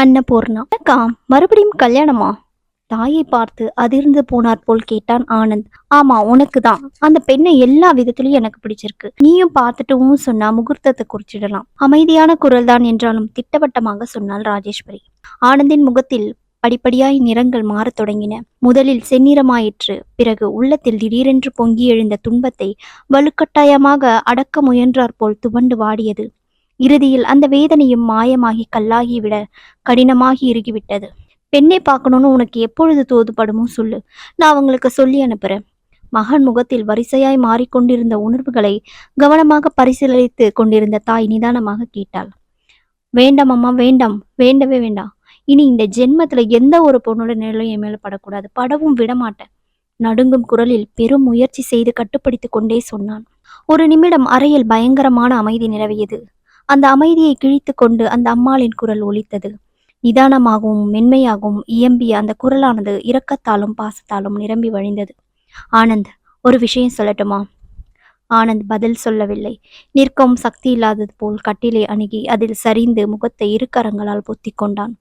அன்னபூர்ணா. அக்கா மறுபடியும் கல்யாணமா? தாயை பார்த்து அதிர்ந்து போனார் போல் கேட்டான் ஆனந்த். ஆமா உனக்கு தான் அந்த பெண்ணை எல்லா விதத்திலயும் எனக்கு பிடிச்சிருக்கு. நீயும் பார்த்துட்டும் சொன்னா முகூர்த்தத்தை குறிச்சிடலாம். அமைதியான குரல் தான் என்றாலும் திட்டவட்டமாக சொன்னாள் ராஜேஸ்வரி. ஆனந்தின் முகத்தில் படிப்படியாய் நிறங்கள் மாறத் தொடங்கின. முதலில் செந்நிறமாயிற்று. பிறகு உள்ளத்தில் திடீரென்று பொங்கி எழுந்த துன்பத்தை வலுக்கட்டாயமாக அடக்க முயன்றாற் போல் துவண்டு வாடியது இறுதியில் அந்த வேதனையும் மாயமாகி கல்லாகிவிட கடினமாகி இறுகிவிட்டது. பெண்ணை பார்க்கணும்னு உனக்கு எப்பொழுது தோதுபடுமோ சொல்லு. நான் அவங்களுக்கு சொல்லி அனுப்புறேன். மகன் முகத்தில் வரிசையாய் மாறிக்கொண்டிருந்த உணர்வுகளை கவனமாக பரிசீலித்து கொண்டிருந்த தாய் நிதானமாக கேட்டாள். வேண்டாம் அம்மா வேண்டாம். வேண்டவே வேண்டாம். இனி இந்த ஜென்மத்துல எந்த ஒரு பொண்ணோட நிழலும் என் மேல படக்கூடாது. படவும் விடமாட்டேன். நடுங்கும் குரலில் பெரும் முயற்சி செய்து கட்டுப்படுத்திக் கொண்டே சொன்னான். ஒரு நிமிடம் அறையில் பயங்கரமான அமைதி நிலவியது. அந்த அமைதியை கிழித்து கொண்டு அந்த அம்மாளின் குரல் ஒலித்தது. நிதானமாகவும் மென்மையாகவும் இயம்பிய அந்த குரலானது இரக்கத்தாலும் பாசத்தாலும் நிரம்பி வழிந்தது. ஆனந்த் ஒரு விஷயம் சொல்லட்டுமா? ஆனந்த் பதில் சொல்லவில்லை. நிற்கவும் சக்தி இல்லாதது போல் கட்டிலை அணுகி அதில் சரிந்து முகத்தை இரு கரங்களால் பொத்திக் கொண்டான்.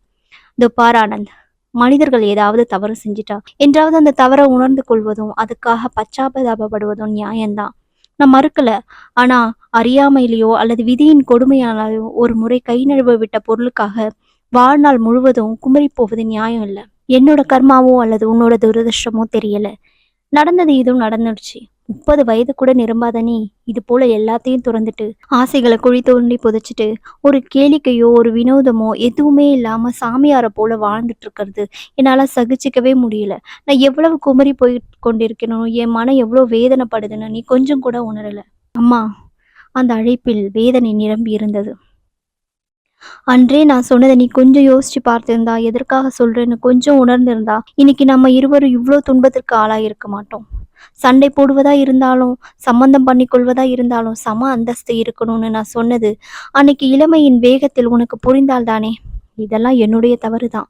இதோ பார் ஆனந்த் மனிதர்கள் ஏதாவது தவறு செஞ்சிட்டா? என்றாவது அந்த தவறை உணர்ந்து கொள்வதும் அதுக்காக பச்சாபதாபப்படுவதும் நியாயம்தான். நான் மறுக்கல. ஆனா அறியாமையிலேயோ அல்லது விதியின் கொடுமையானாலோ ஒரு முறை கை நழுவ விட்ட பொருளுக்காக வாழ்நாள் முழுவதும் குமரி போவது நியாயம் இல்லை. என்னோட கர்மாவோ அல்லது உன்னோட துரதிருஷ்டமோ தெரியல. நடந்தது இதுவும் நடந்துடுச்சு. முப்பது வயது கூட நிரம்பாத நீ இது போல எல்லாத்தையும் துறந்துட்டு ஆசைகளை குழி தோண்டி புதைச்சிட்டு ஒரு கேளிக்கையோ ஒரு வினோதமோ எதுவுமே இல்லாம சாமியாரை போல வாழ்ந்துட்டு இருக்கிறது என்னால சகிச்சிக்கவே முடியல. நான் எவ்வளவு குமரி போய் கொண்டிருக்கணும் என் மனம் எவ்வளவு வேதனைப்படுதுன்னு நீ கொஞ்சம் கூட உணரல. அம்மா அந்த அழைப்பில் வேதனை நிரம்பி இருந்தது. அன்றே நான் சொன்னதை நீ கொஞ்சம் யோசிச்சு பார்த்திருந்தா எதற்காக சொல்றேன்னு கொஞ்சம் உணர்ந்திருந்தா இன்னைக்கு நம்ம இருவரும் இவ்வளோ துன்பத்திற்கு ஆளாயிருக்க மாட்டோம். சண்டை போடுவதா இருந்தாலும் சம்பந்தம் பண்ணி கொள்வதா இருந்தாலும் சம அந்தஸ்து இருக்கணும்னு நான் சொன்னது அன்னைக்கு இளமையின் வேகத்தில் உனக்கு புரிந்தால் தானே இதெல்லாம் என்னுடைய தவறு தான்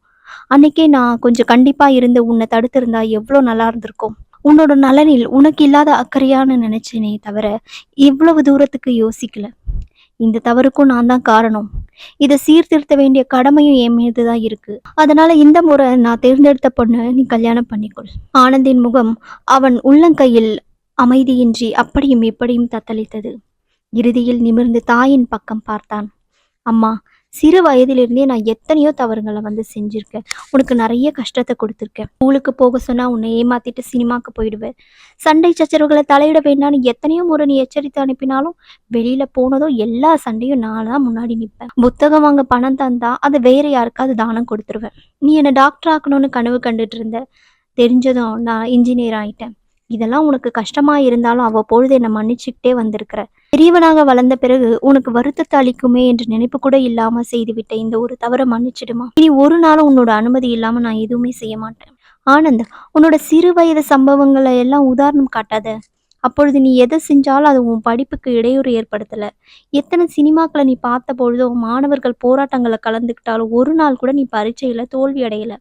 அன்னைக்கே நான் கொஞ்சம் கண்டிப்பா இருந்து உன்னை தடுத்திருந்தா எவ்வளோ நல்லா இருந்திருக்கும். உன்னோட நலனில் உனக்கு இல்லாத அக்கறையான்னு நினைச்சேனே தவிர இவ்வளவு தூரத்துக்கு யோசிக்கல. இந்த தவறுக்கும் நான் தான் காரணம். இதை சீர்திருத்த வேண்டிய கடமையும் என் மீது தான் இருக்கு. அதனால இந்த முறை நான் தேர்ந்தெடுத்த பொண்ணு நீ கல்யாணம் பண்ணிக்கொள். ஆனந்தின் முகம் அவன் உள்ளங்கையில் அமைதியின்றி அப்படியும் இப்படியும் தத்தளித்தது. இறுதியில் நிமிர்ந்து தாயின் பக்கம் பார்த்தான். அம்மா சிறு வயதிலிருந்தே நான் எத்தனையோ தவறுகளை வந்து செஞ்சிருக்கேன். உனக்கு நிறைய கஷ்டத்தை கொடுத்துருக்கேன். ஸ்கூலுக்கு போக சொன்னா உன்னை ஏமாத்திட்டு சினிமாக்கு போயிடுவேன். சண்டை சச்சரவுகளை தலையிட வேண்டாம்னு எத்தனையோ முறை நீ எச்சரித்து அனுப்பினாலும் வெளியில போனதும் எல்லா சண்டையும் நான் தான் முன்னாடி நிற்பேன். புத்தகம் வாங்க பணம் தந்தா அதை வேற யாருக்காவது தானம் கொடுத்துருவேன். நீ என்னை டாக்டர் ஆக்கணும்னு கனவு கண்டுட்டு இருந்த. தெரிஞ்சதும் நான் இன்ஜினியர் ஆயிட்டேன். இதெல்லாம் உனக்கு கஷ்டமா இருந்தாலும் அவ்வப்பொழுது என்னை மன்னிச்சுக்கிட்டே வந்திருக்கிற. பெரியவனாக வளர்ந்த பிறகு உனக்கு வருத்தத்தை அளிக்குமே என்று நினைப்பு கூட இல்லாம செய்துவிட்ட இந்த ஒரு தவறை மன்னிச்சிடுமா? இனி ஒரு நாளும் உன்னோட அனுமதி இல்லாம நான் எதுவுமே செய்ய மாட்டேன். ஆனந்த் உன்னோட சிறு வயது சம்பவங்களை எல்லாம் உதாரணம் காட்டாத. அப்பொழுது நீ எதை செஞ்சாலும் அது உன் படிப்புக்கு இடையூறு ஏற்படுத்தல. எத்தனை சினிமாக்களை நீ பார்த்த பொழுதும் மாணவர்கள் போராட்டங்களை கலந்துக்கிட்டாலும் ஒரு நாள் கூட நீ பரீட்சையில தோல்வி அடையல.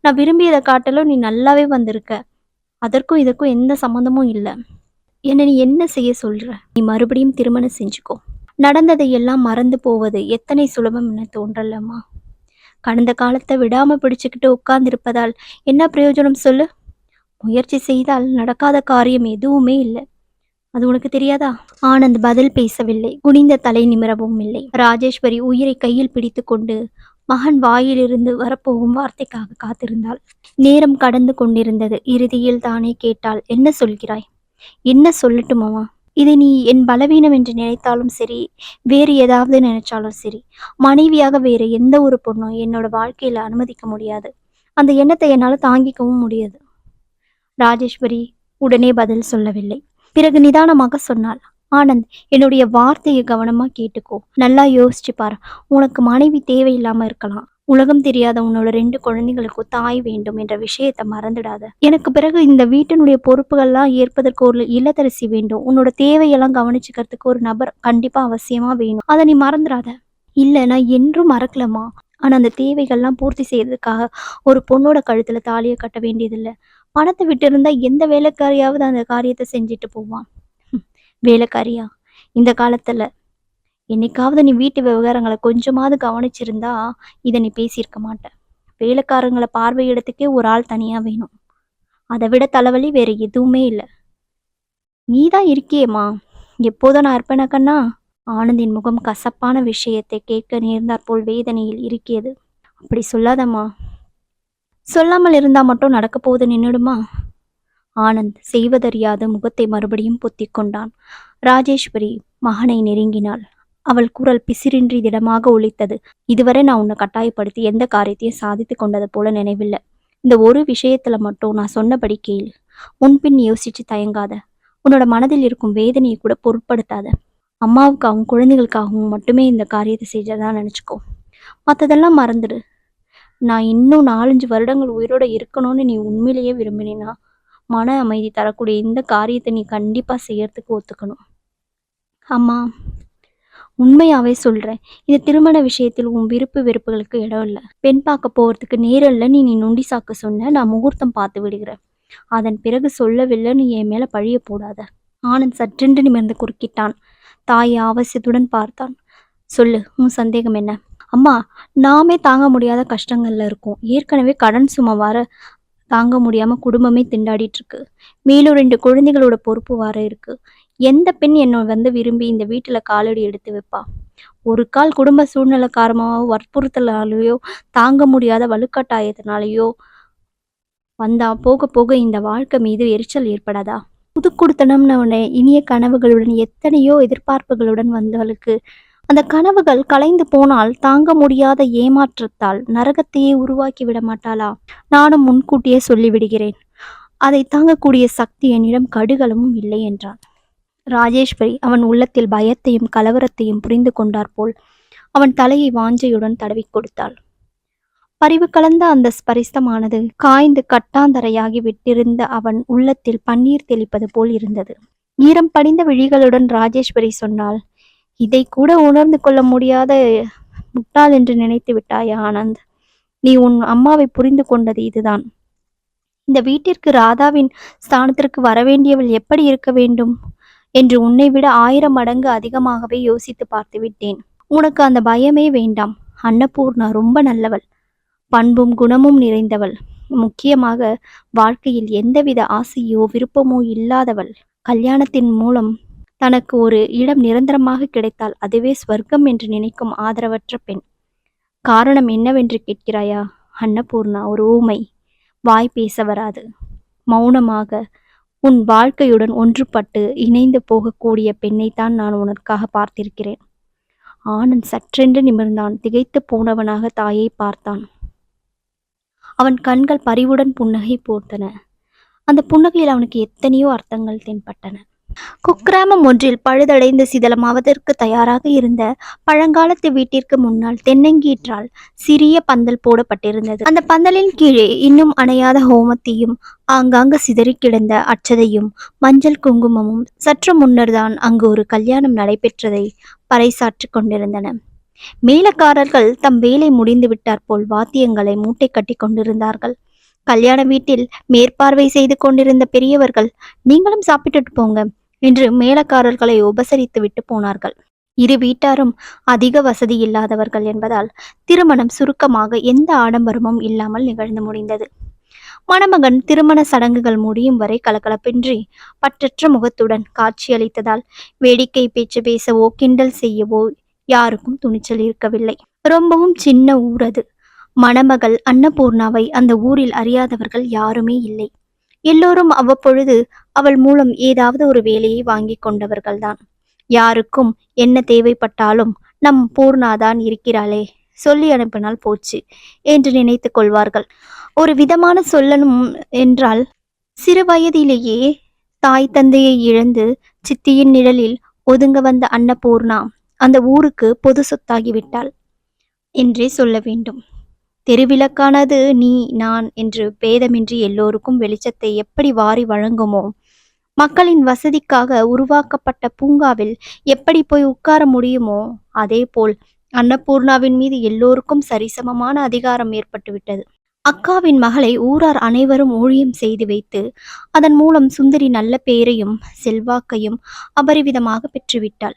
நான் விரும்பியதை காட்டிலும் நீ நல்லாவே வந்திருக்க. அதற்கும் இதற்கும் எந்த சம்மந்தமும் இல்லை. என்னை நீ என்ன செய்ய சொல்ற? நீ மறுபடியும் திருமணம் செஞ்சுக்கோ. நடந்ததை எல்லாம் மறந்து போவது எத்தனை சுலபம் என தோன்றலம்மா. கடந்த காலத்தை விடாம பிடிச்சுக்கிட்டு உட்கார்ந்திருப்பதால் என்ன பிரயோஜனம் சொல்லு? முயற்சி செய்தால் நடக்காத காரியம் எதுவுமே இல்லை. அது உனக்கு தெரியாதா? ஆனந்த் பதில் பேசவில்லை. குனிந்த தலை நிமிரவும் இல்லை. ராஜேஸ்வரி உயிரை கையில் பிடித்து கொண்டு மகன் வாயிலிருந்து வரப்போகும் வார்த்தைக்காக காத்திருந்தாள். நேரம் கடந்து கொண்டிருந்தது. இறுதியில் தானே கேட்டாள் என்ன சொல்கிறாய்? என்ன சொல்லட்டுமாமா இதை நீ என் பலவீனம் என்று நினைத்தாலும் சரி வேறு ஏதாவது நினைச்சாலும் சரி மனைவியாக வேறு எந்த ஒரு பொண்ணும் என்னோட வாழ்க்கையில அனுமதிக்க முடியாது. அந்த எண்ணத்தை என்னால் தாங்கிக்கவும் முடியாது. ராஜேஸ்வரி உடனே பதில் சொல்லவில்லை. பிறகு நிதானமாக சொன்னாள் ஆனந்த் என்னுடைய வார்த்தையை கவனமா கேட்டுக்கோ. நல்லா யோசிச்சு பாரு. உனக்கு மனைவி தேவையில்லாம இருக்கலாம். உலகம் தெரியாத உன்னோட ரெண்டு குழந்தைகளுக்கும் தாய் வேண்டும் என்ற விஷயத்தை மறந்துடாத. எனக்கு பிறகு இந்த வீட்டினுடைய பொறுப்புகள்லாம் ஏற்பதற்கு ஒரு இல்லத்தரசி வேண்டும். உன்னோட தேவையெல்லாம் கவனிச்சுக்கிறதுக்கு ஒரு நபர் கண்டிப்பா அவசியமா வேணும். அதை நீ மறந்துடாத. இல்ல நான் என்றும் மறக்கலமா ஆனா அந்த தேவைகள்லாம் பூர்த்தி செய்யறதுக்காக ஒரு பொண்ணோட கழுத்துல தாலியை கட்ட வேண்டியதில்லை. பணத்தை விட்டு இருந்தா எந்த வேலைக்காரியாவது அந்த காரியத்தை செஞ்சுட்டு போவான். வேலைக்காரியா? இந்த காலத்துல என்னைக்காவது நீ வீட்டு விவகாரங்களை கொஞ்சமாவது கவனிச்சிருந்தா இதை நீ பேசியிருக்க மாட்டேன் வேலைக்காரங்களை பார்வையிடத்துக்கே ஒரு ஆள் தனியா வேணும். அதை விட தலைவலி வேற எதுவுமே இல்லை. நீ தான் இருக்கியேம்மா. எப்போதும் நான் இருப்பேனக்கண்ணா ஆனந்தின் முகம் கசப்பான விஷயத்தை கேட்க நேர்ந்தாற் போல் வேதனையில் இருக்கியது. அப்படி சொல்லாதம்மா. சொல்லாமல் இருந்தா மட்டும் நடக்க போது நின்னுடுமா? ஆனந்த் செய்வதறியாத முகத்தை மறுபடியும் பொத்திக் கொண்டான். ராஜேஸ்வரி மகனை நெருங்கினாள். அவள் குரல் பிசிறின்றி திடமாக ஒழித்தது இதுவரை நான் உன்னை கட்டாயப்படுத்தி எந்த காரியத்தையும் சாதித்து கொண்டது போல நினைவில்லை. இந்த ஒரு விஷயத்துல மட்டும் நான் சொன்னபடி கேள். உன்பின் யோசிச்சு தயங்காத. உன்னோட மனதில் இருக்கும் வேதனையை கூட பொருட்படுத்தாத. அம்மாவுக்காகவும் குழந்தைகளுக்காகவும் மட்டுமே இந்த காரியத்தை செஞ்சதா நினச்சிக்கோ. மற்றதெல்லாம் மறந்துடு. நான் இன்னும் நாலஞ்சு வருடங்கள் உயிரோட இருக்கணும்னு நீ உண்மையிலேயே விரும்பினா மன அமைதி தரக்கூடிய இந்த காரியத்தை நீ கண்டிப்பாக செய்யறதுக்கு ஒத்துக்கணும். அம்மா உண்மையாவே சொல்கிறேன் இந்த திருமண விஷயத்தில் உன் விருப்பு வெறுப்புகளுக்கு இடம் இல்லை. பெண் பார்க்க போகிறதுக்கு நேரல்ல நீ நீ நொண்டி சாக்க சொன்ன நான் முகூர்த்தம் பார்த்து விடுகிறேன். அதன் பிறகு சொல்லவில்லை நீ என் மேலே பழிய போடாத. ஆனந்த் சற்றென்று நிமிர்ந்து குறுக்கிட்டான். தாயை ஆவசியத்துடன் பார்த்தான். சொல்லு உன் சந்தேகம் என்ன? அம்மா நாமே தாங்க முடியாத கஷ்டங்கள்ல இருக்கோம். ஏற்கனவே கடன் சும்மா வர தாங்க முடியாம குடும்பமே திண்டாடிட்டு இருக்கு மேலும் ரெண்டு குழந்தைகளோட பொறுப்பு வர இருக்கு. எந்த பெண் என்னை வந்து விரும்பி இந்த வீட்டுல காலடி எடுத்து வைப்பா? ஒரு கால் குடும்ப சூழ்நிலை காரணமாவோ வற்புறுத்தலாலேயோ தாங்க முடியாத வலுக்கட்டாயத்தினாலேயோ வந்தா போக போக இந்த வாழ்க்கை மீது எரிச்சல் ஏற்படாதா? புதுக்குடுத்தனம்னு உன்னை இனிய கனவுகளுடன் எத்தனையோ எதிர்பார்ப்புகளுடன் வந்தவளுக்கு அந்த கனவுகள் கலைந்து போனால் தாங்க முடியாத ஏமாற்றத்தால் நரகத்தையே உருவாக்கி விட மாட்டாளா? நானும் முன்கூட்டியே சொல்லிவிடுகிறேன். அதை தாங்கக்கூடிய சக்தி என்னிடம் கடுகளமும் இல்லை என்றான். ராஜேஸ்வரி அவன் உள்ளத்தில் பயத்தையும் கலவரத்தையும் புரிந்து கொண்டார் போல் அவன் தலையை வாஞ்சையுடன் தடவிக் கொடுத்தாள். பரிவு கலந்த அந்த ஸ்பரிசமானது காய்ந்து கட்டாந்தரையாகி விட்டிருந்த அவன் உள்ளத்தில் பன்னீர் தெளிப்பது போல் இருந்தது. ஈரம் படிந்த விழிகளுடன் ராஜேஸ்வரி சொன்னாள் இதை கூட உணர்ந்து கொள்ள முடியாத முட்டாள் என்று நினைத்து விட்டாய் ஆனந்த். நீ உன் அம்மாவை புரிந்து கொண்டது இதுதான். இந்த வீட்டிற்கு ராதாவின் ஸ்தானத்திற்கு வரவேண்டியவள் எப்படி இருக்க வேண்டும் என்று உன்னை விட ஆயிரம் மடங்கு அதிகமாகவே யோசித்து பார்த்து விட்டேன். உனக்கு அந்த பயமே வேண்டாம். அன்னபூர்ணா ரொம்ப நல்லவள். பண்பும் குணமும் நிறைந்தவள். முக்கியமாக வாழ்க்கையில் எந்தவித ஆசையோ விருப்பமோ இல்லாதவள். கல்யாணத்தின் மூலம் தனக்கு ஒரு இடம் நிரந்தரமாக கிடைத்தால் அதுவே ஸ்வர்க்கம் என்று நினைக்கும் ஆதரவற்ற பெண். காரணம் என்னவென்று கேட்கிறாயா? அன்னபூர்ணா ஒரு ஊமை. வாய் பேச வராது. மௌனமாக உன் வாழ்க்கையுடன் ஒன்றுபட்டு இணைந்து போகக்கூடிய பெண்ணைத்தான் நான் உனக்காக பார்த்திருக்கிறேன். ஆனந்த் சற்றென்று நிமிர்ந்தான். திகைத்து போனவனாக தாயை பார்த்தான். அவன் கண்கள் பரிவுடன் புன்னகை போர்த்தன. அந்த புன்னகையில் அவனுக்கு எத்தனையோ அர்த்தங்கள் தென்பட்டன. குக்கிராமம் ஒன்றில் பழுதடைந்து சிதலமாவதற்கு தயாராக இருந்த பழங்காலத்து வீட்டிற்கு முன்னால் தென்னங்கீற்றால் சிறிய பந்தல் போடப்பட்டிருந்தது. அந்த பந்தலின் கீழே இன்னும் அணையாத ஹோமத்தையும் ஆங்காங்கு சிதறி கிடந்த அச்சதையும் மஞ்சள் குங்குமமும் சற்று முன்னர்தான் அங்கு ஒரு கல்யாணம் நடைபெற்றதை பறைசாற்றி கொண்டிருந்தன. மேலக்காரர்கள் தம் வேலை முடிந்து விட்டார் போல் வாத்தியங்களை மூட்டை கட்டி கொண்டிருந்தார்கள். கல்யாண வீட்டில் மேற்பார்வை செய்து கொண்டிருந்த பெரியவர்கள் நீங்களும் சாப்பிட்டுட்டு போங்க. என்று மேலக்காரர்களை உபசரித்து விட்டு போனார்கள். இரு வீட்டாரும் அதிக வசதி இல்லாதவர்கள் என்பதால் திருமணம் சுருக்கமாக எந்த ஆடம்பரமும் இல்லாமல் நிகழ்ந்து முடிந்தது. மணமகன் திருமண சடங்குகள் முடியும் வரை கலகலப்பின்றி பற்றற்ற முகத்துடன் காட்சியளித்ததால் வேடிக்கை பேச்சு பேசவோ கிண்டல் செய்யவோ யாருக்கும் துணிச்சல் இருக்கவில்லை. ரொம்பவும் சின்ன ஊர் அது. மணமகள் அன்னபூர்ணாவை அந்த ஊரில் அறியாதவர்கள் யாருமே இல்லை. எல்லோரும் அவ்வப்பொழுது அவள் மூலம் ஏதாவது ஒரு வேலையை வாங்கி கொண்டவர்கள்தான். யாருக்கும் என்ன தேவைப்பட்டாலும் நம் பூர்ணாதான் இருக்கிறாளே சொல்லி அனுப்பினால் போச்சு என்று நினைத்து கொள்வார்கள். ஒரு விதமான சொல்லணும் என்றால் சிறு வயதிலேயே தாய் தந்தையை இழந்து சித்தியின் நிழலில் ஒதுங்க வந்த அன்னபூர்ணா அந்த ஊருக்கு பொது சொத்தாகிவிட்டாள் என்றே சொல்ல வேண்டும். தெருவிளக்கானது நீ நான் என்று பேதமின்றி எல்லோருக்கும் வெளிச்சத்தை எப்படி வாரி வழங்குமோ? மக்களின் வசதிக்காக உருவாக்கப்பட்ட பூங்காவில் எப்படி போய் உட்கார முடியுமோ? அதேபோல் அன்னபூர்ணாவின் மீது எல்லோருக்கும் சரிசமமான அதிகாரம் ஏற்பட்டுவிட்டது. அக்காவின் மகளை ஊரார் அனைவரும் ஊழியம் செய்து வைத்து அதன் மூலம் சுந்தரி நல்ல பெயரையும் செல்வாக்கையும் அபரிவிதமாக பெற்றுவிட்டாள்.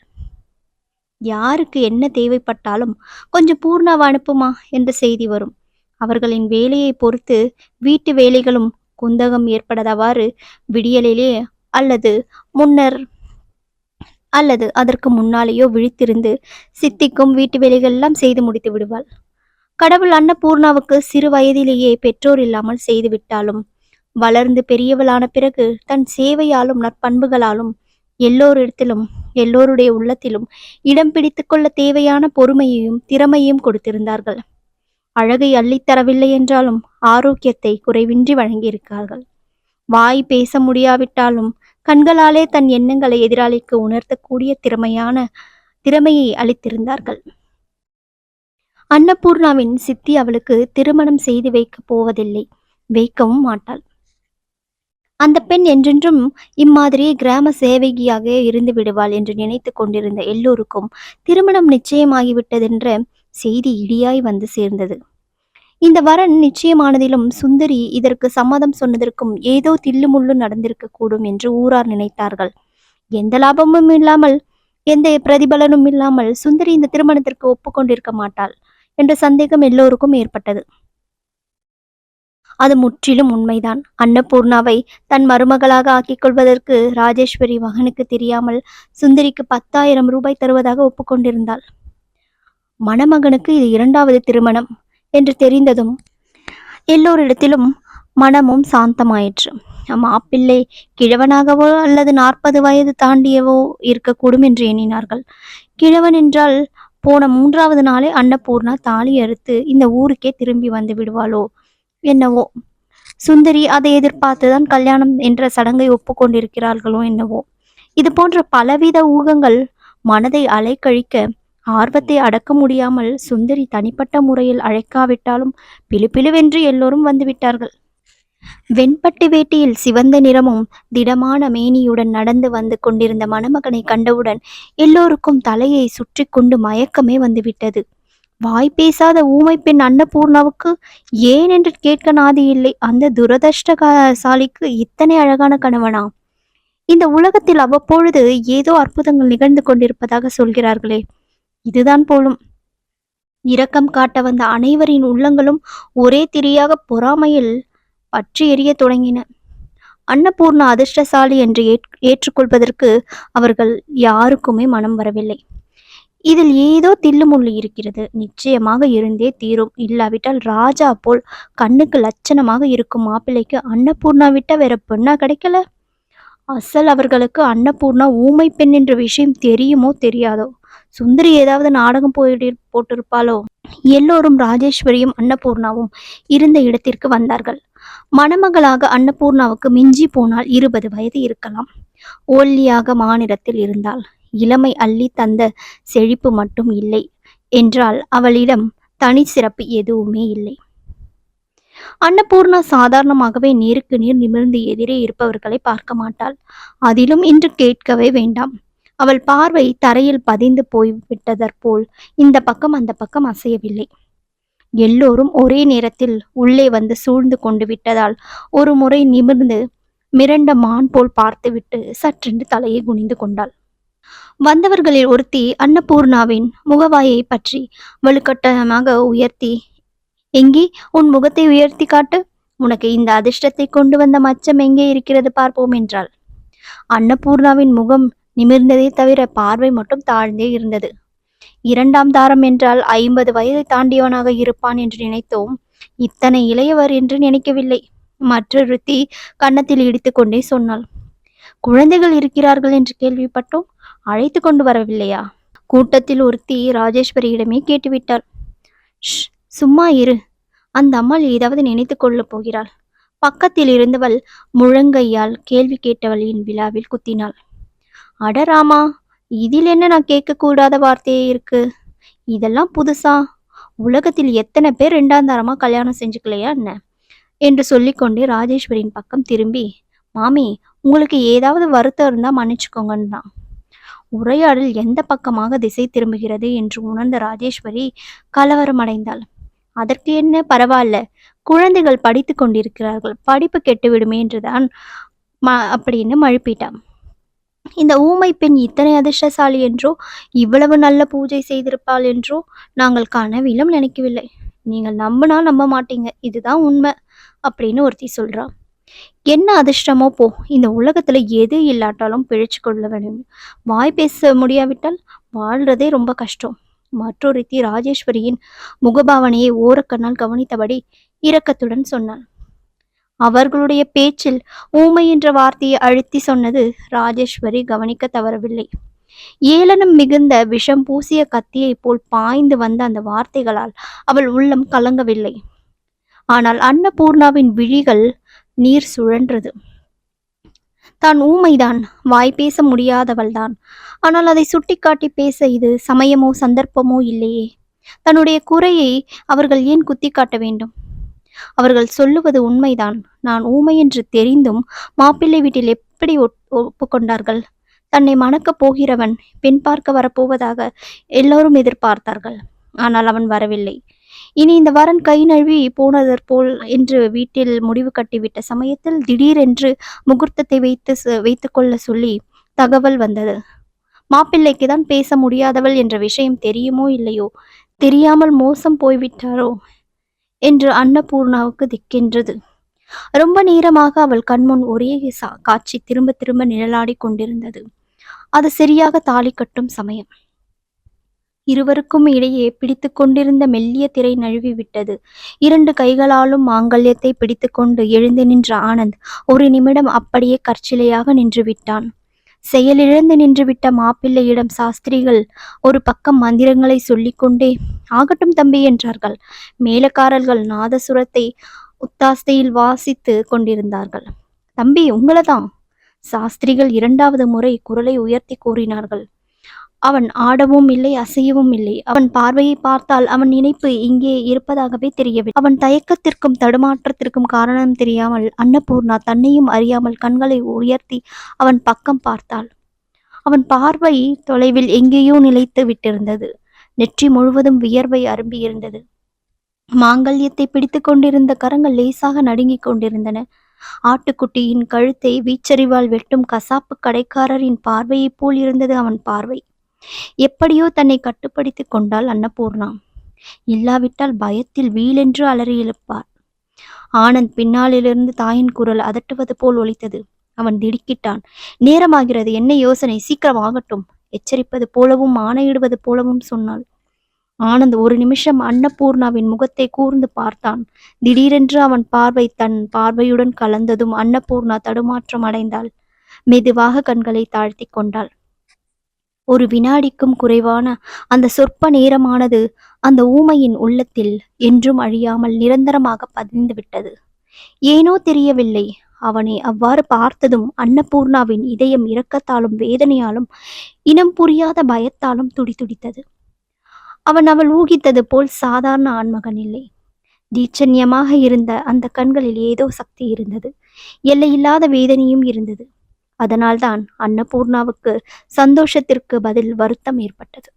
யாருக்கு என்ன தேவைப்பட்டாலும் கொஞ்சம் பூர்ணாவை அனுப்புமா என்ற செய்தி வரும். அவர்களின் வேலையை பொறுத்து வீட்டு வேலைகளும் குந்தகம் ஏற்படாதவாறு விடியலிலே அல்லது முன்னர் அல்லது அதற்கு முன்னாலேயோ விழித்திருந்து சித்திக்கும் வீட்டு வேலைகள் எல்லாம் செய்து முடித்து விடுவாள். கடவுள் அன்னபூர்ணாவுக்கு சிறு வயதிலேயே பெற்றோர் இல்லாமல் செய்து விட்டாலும் வளர்ந்து பெரியவளான பிறகு தன் சேவையாலும் நற்பண்புகளாலும் எல்லோரிடத்திலும் எல்லோருடைய உள்ளத்திலும் இடம் பிடித்து கொள்ள தேவையான பொறுமையையும் திறமையையும் கொடுத்திருந்தார்கள். அழகை அள்ளித்தரவில்லை என்றாலும் ஆரோக்கியத்தை குறைவின்றி வழங்கியிருக்கார்கள் வாய் பேச முடியாவிட்டாலும் கண்களாலே தன் எண்ணங்களை எதிராளிக்கு உணர்த்தக்கூடிய திறமையான திறமையை அளித்திருந்தார்கள். அன்னபூர்ணாவின் சித்தி அவளுக்கு திருமணம் செய்து வைக்கப் போவதில்லை. வைக்கவும் மாட்டாள். அந்த பெண் என்றென்றும் இம்மாதிரி கிராம சேவகியாக இருந்து விடுவாள் என்று நினைத்து கொண்டிருந்த எல்லோருக்கும் திருமணம் நிச்சயமாகிவிட்டதென்ற செய்தி இடியாய் வந்து சேர்ந்தது. இந்த வரன் நிச்சயமானதிலும் சுந்தரி இதற்கு சம்மதம் சொன்னதற்கும் ஏதோ தில்லுமுள்ளு நடந்திருக்க கூடும் என்று ஊரார் நினைத்தார்கள். எந்த லாபமும் இல்லாமல் எந்த பிரதிபலனும் இல்லாமல் சுந்தரி இந்த திருமணத்திற்கு ஒப்புக்கொண்டிருக்க மாட்டாள் என்ற சந்தேகம் எல்லோருக்கும் ஏற்பட்டது. அது முற்றிலும் உண்மைதான். அன்னபூர்ணாவை தன் மருமகளாக ஆக்கிக் கொள்வதற்கு ராஜேஸ்வரி மகனுக்கு தெரியாமல் சுந்தரிக்கு பத்தாயிரம் ரூபாய் தருவதாக ஒப்புக்கொண்டிருந்தாள். மணமகனுக்கு இது இரண்டாவது திருமணம் என்று தெரிந்ததும் எல்லோரிடத்திலும் மனமும் சாந்தமாயிற்று. மாப்பிள்ளை கிழவனாகவோ அல்லது நாற்பது வயது தாண்டியவோ இருக்கக்கூடும் என்று எண்ணினார்கள். கிழவன் என்றால் போன மூன்றாவது நாளே அன்னபூர்ணா தாலி அறுத்து இந்த ஊருக்கே திரும்பி வந்து விடுவாளோ? என்னவோ? சுந்தரி அதை எதிர்பார்த்துதான் கல்யாணம் என்ற சடங்கை ஒப்புக்கொண்டிருக்கிறார்களோ என்னவோ? இது போன்ற பலவித ஊகங்கள் மனதை அலைக்கழிக்க ஆர்வத்தை அடக்க முடியாமல் சுந்தரி தனிப்பட்ட முறையில் அழைக்காவிட்டாலும் பிலுபிலுவென்று எல்லோரும் வந்துவிட்டார்கள். வெண்பட்டு வேட்டியில் சிவந்த நிறமும் திடமான மேனியுடன் நடந்து வந்து கொண்டிருந்த மணமகனை கண்டவுடன் எல்லோருக்கும் தலையை சுற்றி கொண்டு மயக்கமே வந்துவிட்டது. வாய் பேசாத ஊமை பெண் அன்னபூர்ணாவுக்கு ஏன் என்று கேட்க நாதி இல்லை. அந்த துரதிருஷ்டசாலிக்கு இத்தனை அழகான கணவனா? இந்த உலகத்தில் அவ்வப்பொழுது ஏதோ அற்புதங்கள் நிகழ்ந்து கொண்டிருப்பதாக சொல்கிறார்களே. இதுதான் போலும். இரக்கம் காட்ட வந்த அனைவரின் உள்ளங்களும் ஒரே திரியாக பொறாமையில் பற்றி எரிய தொடங்கின. அன்னபூர்ணா அதிர்ஷ்டசாலி என்று ஏற்றுக்கொள்வதற்கு அவர்கள் யாருக்குமே மனம் வரவில்லை. இதில் ஏதோ தில்லுமுள்ளு இருக்கிறது. நிச்சயமாக இருந்தே தீரும். இல்லாவிட்டால் ராஜா போல் கண்ணுக்கு லட்சணமாக இருக்கும் மாப்பிள்ளைக்கு அன்னபூர்ணா விட்ட வேற பெண்ணா கிடைக்கல? அசல் அவர்களுக்கு அன்னபூர்ணா ஊமை பெண் என்ற விஷயம் தெரியுமோ தெரியாதோ? சுந்தரி ஏதாவது நாடகம் போயிட்டு போட்டிருப்பாளோ? எல்லோரும் ராஜேஸ்வரியும் அன்னபூர்ணாவும் இருந்த இடத்திற்கு வந்தார்கள். மணமகளாக அன்னபூர்ணாவுக்கு மிஞ்சி போனால் இருபது வயது இருக்கலாம். ஒல்லியாக மாநிலத்தில் இருந்தாள். இளமை அள்ளி தந்த செழிப்பு மட்டும் இல்லை என்றால் அவளிடம் தனி சிறப்பு எதுவுமே இல்லை. அன்னபூர்ணா சாதாரணமாகவே நேருக்கு நேர் நிமிர்ந்து எதிரே இருப்பவர்களை பார்க்க மாட்டாள். அதிலும் இன்று கேட்கவே வேண்டாம். அவள் பார்வை தரையில் பதிந்து போய்விட்டதற்போல் இந்த பக்கம் அந்த பக்கம் அசையவில்லை. எல்லோரும் ஒரே நேரத்தில் உள்ளே வந்து சூழ்ந்து கொண்டு விட்டதால் ஒரு முறை நிமிர்ந்து மிரண்ட மான் போல் பார்த்துவிட்டு சற்றென்று தலையை குனிந்து கொண்டாள். வந்தவர்களில் ஒருத்தி அன்னபூர்ணாவின் முகவாயை பற்றி வலுக்கட்டாயமாக உயர்த்தி எங்கே உன் முகத்தை உயர்த்தி காட்டு. உனக்கு இந்த அதிர்ஷ்டத்தை கொண்டு வந்த மச்சம் எங்கே இருக்கிறது பார்ப்போம் என்றாள். அன்னபூர்ணாவின் முகம் நிமிர்ந்ததே தவிர பார்வை மட்டும் தாழ்ந்தே இருந்தது. இரண்டாம் தாரம் என்றால் ஐம்பது வயதை தாண்டியவனாக இருப்பான் என்று நினைத்தோம். இத்தனை இளையவர் என்று நினைக்கவில்லை மற்றொருத்தி கன்னத்தில் இடித்துக்கொண்டே சொன்னாள். குழந்தைகள் இருக்கிறார்கள் என்று கேள்விப்பட்டோம். அழைத்து கொண்டு வரவில்லையா? கூட்டத்தில் ஒருத்தி ராஜேஸ்வரியிடமே கேட்டுவிட்டாள். ஷ் சும்மா இரு. அந்த அம்மாள் ஏதாவது நினைத்து கொள்ளப் போகிறாள். பக்கத்தில் இருந்தவள் முழங்கையால் கேள்வி கேட்டவளின் விழாவில் குத்தினாள். அடராமா இதில் என்ன நான் கேட்கக்கூடாத வார்த்தையே இருக்கு? இதெல்லாம் புதுசா? உலகத்தில் எத்தனை பேர் ரெண்டாம் தரமா கல்யாணம் செஞ்சுக்கலையா என்ன? என்று சொல்லிக்கொண்டே ராஜேஸ்வரியின் பக்கம் திரும்பி மாமி உங்களுக்கு ஏதாவது வருத்தம் இருந்தால் மன்னிச்சுக்கோங்கன்னு உரையாடல் எந்த பக்கமாக திசை திரும்புகிறது என்று உணர்ந்த ராஜேஸ்வரி கலவரம் அடைந்தாள் அதற்கு என்ன? பரவாயில்ல. குழந்தைகள் படித்து கொண்டிருக்கிறார்கள். படிப்பு கெட்டுவிடுமே என்றுதான் ம அப்படின்னு மழுப்பிட்டான். இந்த ஊமை பெண் இத்தனை அதிர்ஷ்டசாலி என்றோ இவ்வளவு நல்ல பூஜை செய்திருப்பாள் என்றோ நாங்கள் கனவிலும் நினைக்கவில்லை. நீங்கள் நம்பினா நம்ப மாட்டீங்க. இதுதான் உண்மை அப்படின்னு ஒருத்தி சொல்றா. என்ன அதிர்ஷ்டமோ போ இந்த உலகத்துல எது இல்லாட்டாலும் பிழைச்சு கொள்ள வேண்டும். வாய் பேச முடியாவிட்டால் வாழ்றதே ரொம்ப கஷ்டம். மற்றொருத்தி ராஜேஸ்வரியின் முகபாவனையை ஓரக்கண்ணால் கவனித்தபடி இரக்கத்துடன் சொன்னாள். அவர்களுடைய பேச்சில் ஊமை என்ற வார்த்தையை அழுத்தி சொன்னது ராஜேஸ்வரி கவனிக்க தவறவில்லை. ஏளனம் மிகுந்த விஷம் பூசிய கத்தியைப் போல் பாய்ந்து வந்த அந்த வார்த்தைகளால் அவள் உள்ளம் கலங்கவில்லை. ஆனால் அன்னபூர்ணாவின் விழிகள் நீர் சுழன்றது. தான் ஊமைதான் வாய் பேச முடியாதவள்தான். ஆனால் அதை சுட்டிக்காட்டி பேச இது சமயமோ சந்தர்ப்பமோ இல்லையே. தன்னுடைய குறையை அவர்கள் ஏன் குத்தி காட்ட வேண்டும்? அவர்கள் சொல்லுவது உண்மைதான். நான் ஊமை என்று தெரிந்தும் மாப்பிள்ளை வீட்டில் எப்படி ஒப்- ஒப்புக்கொண்டார்கள் தன்னை மணக்கப் போகிறவன் பெண் பார்க்க வரப்போவதாக எல்லோரும் எதிர்பார்த்தார்கள். ஆனால் அவன் வரவில்லை. இனி இந்த வரன் கை நழுவி போனதற்போல் என்று வீட்டில் முடிவு கட்டிவிட்ட சமயத்தில் திடீரென்று முகூர்த்தத்தை வைத்து ச- வைத்துக்கொள்ள சொல்லி தகவல் வந்தது. மாப்பிள்ளைக்கு தான் பேச முடியாதவள் என்ற விஷயம் தெரியுமோ இல்லையோ? தெரியாமல் மோசம் போய்விட்டாரோ? என்று அன்னபூர்ணாவுக்கு திக்கென்றது. ரொம்ப நேரமாக அவள் கண்முன் ஒரே சா- காட்சி திரும்ப திரும்ப நிழலாடிக் கொண்டிருந்தது. அது சரியாக தாலி கட்டும் சமயம். இருவருக்கும் இடையே பிடித்து கொண்டிருந்த மெல்லிய திரை நழுவி விட்டது. இரண்டு கைகளாலும் மாங்கல்யத்தை பிடித்துக்கொண்டு எழுந்து நின்ற ஆனந்த் ஒரு நிமிடம் அப்படியே கற்சிலையாக நின்று விட்டான். செயலிழந்து நின்றுவிட்ட மாப்பிள்ளையிடம் சாஸ்திரிகள் ஒரு பக்கம் மந்திரங்களை சொல்லிக்கொண்டே ஆகட்டும் தம்பி என்றார்கள். மேலக்காரர்கள் நாதசுரத்தை உத்தாஸ்தையில் வாசித்து கொண்டிருந்தார்கள். தம்பி உங்களதான் சாஸ்திரிகள் இரண்டாவது முறை குரலை உயர்த்தி கூறினார்கள். அவன் ஆடவும் இல்லை அசையவும் இல்லை. அவன் பார்வையை பார்த்தால் அவன் நினைப்பு இங்கே இருப்பதாகவே தெரியவில்லை. அவன் தயக்கத்திற்கும் தடுமாற்றத்திற்கும் காரணம் தெரியாமல் அன்னபூர்ணா தன்னையும் அறியாமல் கண்களை உயர்த்தி அவன் பக்கம் பார்த்தாள். அவன் பார்வை தொலைவில் எங்கேயோ நிலைத்து விட்டிருந்தது. நெற்றி முழுவதும் வியர்வை அரும்பியிருந்தது மாங்கல்யத்தை பிடித்து கொண்டிருந்த கரங்கள் லேசாக நடுங்கிக் கொண்டிருந்தன. ஆட்டுக்குட்டியின் கழுத்தை வீச்சறிவால் வெட்டும் கசாப்பு கடைக்காரரின் பார்வையைப் போல் இருந்தது அவன் பார்வை. எப்படியோ தன்னை கட்டுப்படுத்திக் கொண்டாள் அன்னபூர்ணா. இல்லாவிட்டால் பயத்தில் வீலென்று அலறி எழுப்பார் ஆனந்த் பின்னாலிலிருந்து தாயின் குரல் அதட்டுவது போல் ஒலித்தது. அவன் திடுக்கிட்டான். நேரமாகிறது. என்ன யோசனை? சீக்கிரம் ஆகட்டும். எச்சரிப்பது போலவும் ஆணையிடுவது போலவும் சொன்னாள். ஆனந்த் ஒரு நிமிஷம் அன்னபூர்ணாவின் முகத்தை கூர்ந்து பார்த்தான். திடீரென்று அவன் பார்வை தன் பார்வையுடன் கலந்ததும் அன்னபூர்ணா தடுமாற்றம் அடைந்தாள். மெதுவாக கண்களை தாழ்த்தி கொண்டாள். ஒரு வினாடிக்கும் குறைவான அந்த சொற்ப நேரமானது அந்த ஊமையின் உள்ளத்தில் என்றும் அழியாமல் நிரந்தரமாக பதிந்து விட்டது. ஏனோ தெரியவில்லை. அவனை அவ்வாறு பார்த்ததும் அன்னபூர்ணாவின் இதயம் இரக்கத்தாலும் வேதனையாலும் இனம் புரியாத பயத்தாலும் துடிதுடித்தது. அவன் அவள் ஊகித்தது போல் சாதாரண ஆண்மகன் இல்லை. தீட்சண்யமாக இருந்த அந்த கண்களில் ஏதோ சக்தி இருந்தது. எல்லையில்லாத வேதனையும் இருந்தது. அதனால்தான் அன்னபூர்ணாவுக்கு சந்தோஷத்திற்கு பதில் வருத்தம் ஏற்பட்டது.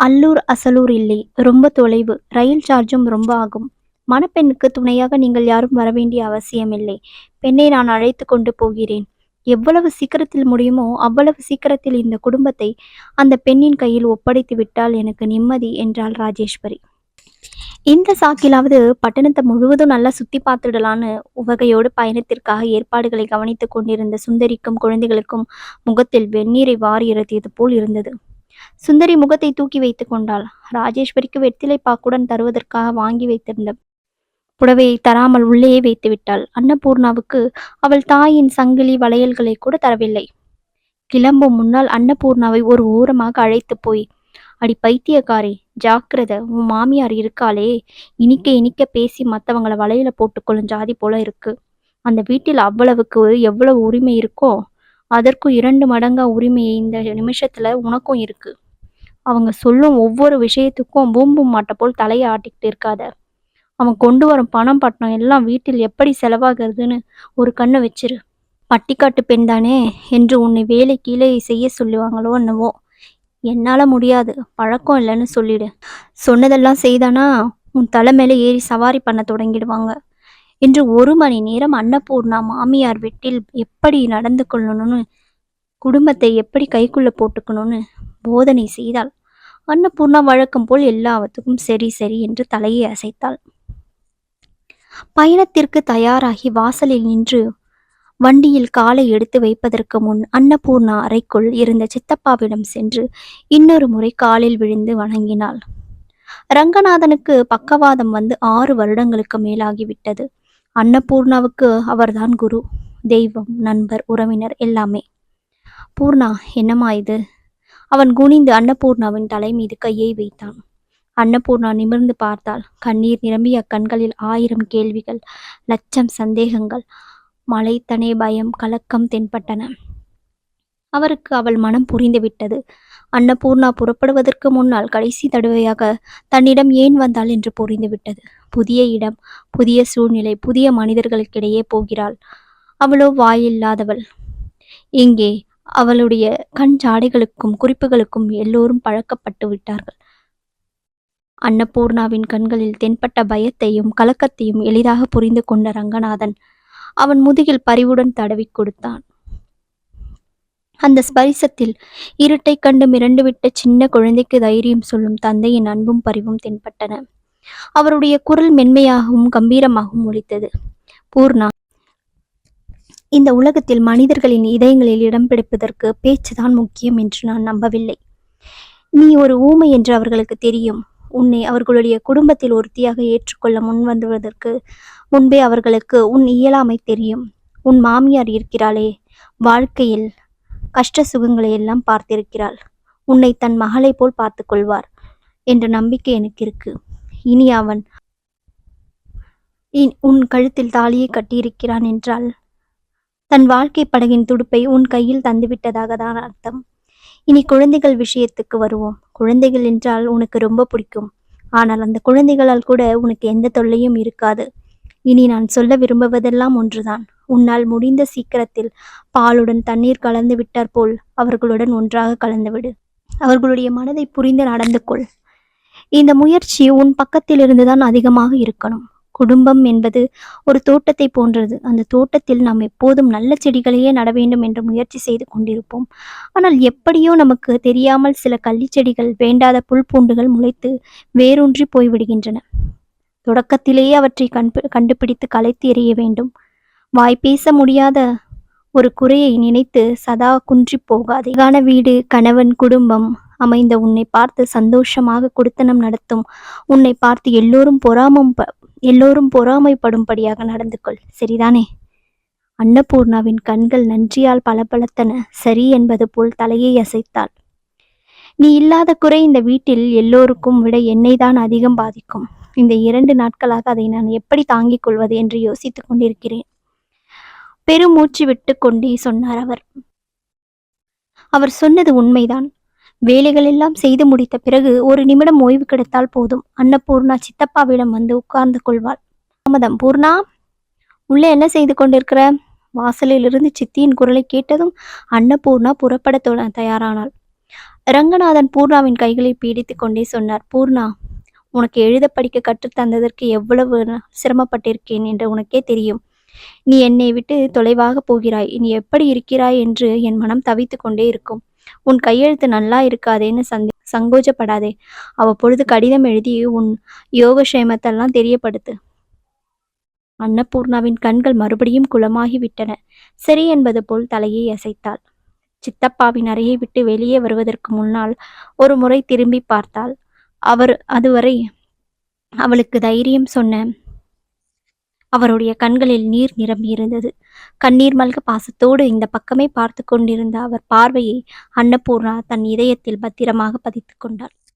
அல்லூர் அசலூர் இல்லை ரொம்ப தொலைவு ரயில் சார்ஜும் ரொம்ப ஆகும். மணப்பெண்ணுக்கு துணையாக நீங்கள் யாரும் வரவேண்டிய அவசியமில்லை. பெண்ணை நான் அழைத்து கொண்டு போகிறேன். எவ்வளவு சீக்கிரத்தில் முடியுமோ அவ்வளவு சீக்கிரத்தில் இந்த குடும்பத்தை அந்த பெண்ணின் கையில் ஒப்படைத்து விட்டால் எனக்கு நிம்மதி என்றாள் ராஜேஸ்வரி. இந்த சாக்கிலாவது பட்டணத்தை முழுவதும் நல்லா சுத்தி பார்த்துடலான்னு உவகையோடு பயணத்திற்காக ஏற்பாடுகளை கவனித்துக் கொண்டிருந்த சுந்தரிக்கும் குழந்தைகளுக்கும் முகத்தில் வெந்நீரை வாரி இறத்தியது போல் இருந்தது. சுந்தரி முகத்தை தூக்கி வைத்துக் கொண்டாள். ராஜேஸ்வரிக்கு வெற்றிலை பாக்குடன் தருவதற்காக வாங்கி வைத்திருந்த புடவையை தராமல் உள்ளேயே வைத்து விட்டாள். அன்னபூர்ணாவுக்கு அவள் தாயின் சங்கிலி வளையல்களை கூட தரவில்லை. கிளம்பும் முன்னால் அன்னபூர்ணாவை ஒரு ஓரமாக அழைத்து போய் அடி பைத்தியக்காரி ஜாக்கிரத உன் மாமியார் இருக்காளே. இனிக்க இனிக்க பேசி மற்றவங்கள வலையில போட்டுக்கொள்ளும் ஜாதி போல இருக்கு. அந்த வீட்டில் அவ்வளவுக்கு எவ்வளவு உரிமை இருக்கோ அதற்கும் இரண்டு மடங்கா உரிமை இந்த நிமிஷத்துல உனக்கும் இருக்கு. அவங்க சொல்லும் ஒவ்வொரு விஷயத்துக்கும் பூம்பும் மாட்டை போல் தலையை ஆட்டிக்கிட்டு இருக்காத. அவன் கொண்டு வரும் பணம் பட்டணம் எல்லாம் வீட்டில் எப்படி செலவாகிறதுன்னு ஒரு கண்ணு வச்சிரு. பட்டிக்காட்டு பெண் தானே என்று உன்னை வேலை கீழே செய்ய சொல்லுவாங்களோ என்னவோ. என்னால முடியாது. பழக்கம் இல்லைன்னு சொல்லிடு. சொன்னதெல்லாம் செய்தானா? உன் தலை மேலே ஏறி சவாரி பண்ண தொடங்கிடுவாங்க. என்று ஒரு மணி நேரம் அன்னபூர்ணா மாமியார் வீட்டில் எப்படி நடந்து கொள்ளணும்னு குடும்பத்தை எப்படி கைக்குள்ள போட்டுக்கணும்னு போதனை செய்தாள். அன்னபூர்ணா வழக்கம் போல் எல்லாவற்றுக்கும் சரி சரி என்று தலையை அசைத்தாள். பயணத்திற்கு தயாராகி வாசலில் நின்று வண்டியில் காலை எடுத்து வைப்பதற்கு முன் அன்னபூர்ணா அறைக்குள் இருந்த சித்தப்பாவிடம் சென்று இன்னொரு முறை காலில் விழுந்து வணங்கினாள். ரங்கநாதனுக்கு பக்கவாதம் வந்து ஆறு வருடங்களுக்கு மேலாகிவிட்டது. அன்னபூர்ணாவுக்கு அவர்தான் குரு தெய்வம் நண்பர் உறவினர் எல்லாமே. பூர்ணா என்னம்மா இது? அவன் குனிந்து அன்னபூர்ணாவின் தலை மீது கையை வைத்தான். அன்னபூர்ணா நிமிர்ந்து பார்த்தாள். கண்ணீர் நிரம்பிய கண்களில் ஆயிரம் கேள்விகள் லட்சம் சந்தேகங்கள். மலைத்தனே பயம் கலக்கம் தென்பட்டன. அவருக்கு அவள் மனம் புரிந்துவிட்டது அன்னபூர்ணா புறப்படுவதற்கு முன்னால் கடைசி தடவையாக தன்னிடம் ஏன் வந்தாள் என்று புரிந்துவிட்டது புதிய இடம் புதிய சூழ்நிலை புதிய மனிதர்களுக்கிடையே போகிறாள். அவளோ வாயில்லாதவள். இங்கே அவளுடைய கண் சாடைகளுக்கும் குறிப்புகளுக்கும் எல்லோரும் பழக்கப்பட்டு விட்டார்கள். அன்னபூர்ணாவின் கண்களில் தென்பட்ட பயத்தையும் கலக்கத்தையும் எளிதாக புரிந்து கொண்ட ரங்கநாதன் அவன் முதுகில் பரிவுடன் தடவி கொடுத்தான். அந்த ஸ்பரிசத்தில் இருட்டை கண்டு மிரண்டுவிட்ட சின்ன குழந்தைக்கு தைரியம் சொல்லும் தந்தையின் அன்பும் பரிவும் தென்பட்டன. அவருடைய குரல் மென்மையாகவும் கம்பீரமாகவும் ஒலித்தது. பூர்ணா இந்த உலகத்தில் மனிதர்களின் இதயங்களில் இடம் பிடிப்பதற்கு பேச்சுதான் முக்கியம் என்று நான் நம்பவில்லை. நீ ஒரு ஊமை என்று அவர்களுக்கு தெரியும். உன்னை அவர்களுடைய குடும்பத்தில் ஒருத்தியாக ஏற்றுக்கொள்ள முன்வந்துவதற்கு முன்பே அவர்களுக்கு உன் இயலாமை தெரியும். உன் மாமியார் இருக்கிறாளே வாழ்க்கையில் கஷ்ட சுகங்களை எல்லாம் பார்த்திருக்கிறாள். உன்னை தன் மகளை போல் பார்த்து கொள்வார் என்ற நம்பிக்கை எனக்கு இருக்கு. இனி அவன் உன் கழுத்தில் தாலியை கட்டியிருக்கிறான் என்றால் தன் வாழ்க்கை படகின் துடுப்பை உன் கையில் தந்துவிட்டதாக தான் அர்த்தம். இனி குழந்தைகள் விஷயத்துக்கு வருவோம். குழந்தைகள் என்றால் உனக்கு ரொம்ப பிடிக்கும். ஆனால் அந்த குழந்தைகளால் கூட உனக்கு எந்த தொல்லையும் இருக்காது. இனி நான் சொல்ல விரும்புவதெல்லாம் ஒன்றுதான். உன்னால் முடிந்த சீக்கிரத்தில் பாலுடன் தண்ணீர் கலந்து விட்டார் போல் அவர்களுடன் ஒன்றாக கலந்துவிடு. அவர்களுடைய மனதை புரிந்து நடந்து கொள். இந்த முயற்சி உன் பக்கத்தில் இருந்துதான் அதிகமாக இருக்கணும். குடும்பம் என்பது ஒரு தோட்டத்தை போன்றது. அந்த தோட்டத்தில் நாம் எப்போதும் நல்ல செடிகளையே நட வேண்டும் என்று முயற்சி செய்து கொண்டிருப்போம். ஆனால் எப்படியோ நமக்கு தெரியாமல் சில கள்ளிச்செடிகள் வேண்டாத புல் பூண்டுகள் முளைத்து வேரூன்றி போய்விடுகின்றன. தொடக்கத்திலேயே அவற்றை கண்பு கண்டுபிடித்து கலைத்து எறிய வேண்டும். வாய் பேச முடியாத ஒரு குறையை நினைத்து சதா குன்றி போகாதே. கான வீடு கணவன் குடும்பம் அமைந்த உன்னை பார்த்து சந்தோஷமாக குடுத்தனம் நடத்தும். உன்னை பார்த்து எல்லோரும் பொறாமம் எல்லோரும் பொறாமைப்படும்படியாக நடந்து கொள். சரிதானே? அன்னபூர்ணாவின் கண்கள் நன்றியால் பளபளத்தன. சரி என்பது போல் தலையை அசைத்தாள். நீ இல்லாத குறை இந்த வீட்டில் எல்லோருக்கும் விட என்னை தான் அதிகம் பாதிக்கும். இந்த இரண்டு நாட்களாக அதை நான் எப்படி தாங்கிக் கொள்வது என்று யோசித்துக் கொண்டிருக்கிறேன். பெருமூச்சு விட்டு கொண்டே சொன்னார் அவர். அவர் சொன்னது உண்மைதான். வேலைகள் எல்லாம் செய்து முடித்த பிறகு ஒரு நிமிடம் ஓய்வு கிடைத்தால் போதும். அன்னபூர்ணா சித்தப்பாவிடம் வந்து உட்கார்ந்து கொள்வாள். தாமதம் பூர்ணா உள்ளே என்ன செய்து கொண்டிருக்கிற? வாசலிலிருந்து சித்தியின் குரலை கேட்டதும் அன்னபூர்ணா புறப்பட தயாரானாள். ரங்கநாதன் பூர்ணாவின் கைகளை பீடித்து கொண்டே சொன்னார். பூர்ணா உனக்கு எழுத படிக்க கற்றுத்தந்ததற்கு எவ்வளவு சிரமப்பட்டிருக்கேன் என்று உனக்கே தெரியும். நீ என்னை விட்டு தொலைவாக போகிறாய். நீ எப்படி இருக்கிறாய் என்று என் மனம் தவித்து கொண்டே இருக்கும். உன் கையெழுத்து நல்லா இருக்காதேன்னு சந்தி சங்கோஜப்படாதே. அவ்வப்பொழுது கடிதம் எழுதி உன் யோகக்ஷேமத்தெல்லாம் தெரியப்படுத்து. அன்னபூர்ணாவின் கண்கள் மறுபடியும் குளமாகி விட்டன சரி என்பது போல் தலையை அசைத்தாள். சித்தப்பாவின் அறையை விட்டு வெளியே வருவதற்கு முன்னால் ஒரு முறை திரும்பி பார்த்தாள். அவர் அதுவரை அவளுக்கு தைரியம் சொன்ன அவருடைய கண்களில் நீர் நிரம்பியிருந்தது கண்ணீர் மல்க பாசத்தோடு இந்த பக்கமே பார்த்து கொண்டிருந்த அவர் பார்வையை அன்னபூர்ணா தன் இதயத்தில் பத்திரமாக பதித்து கொண்டாள்.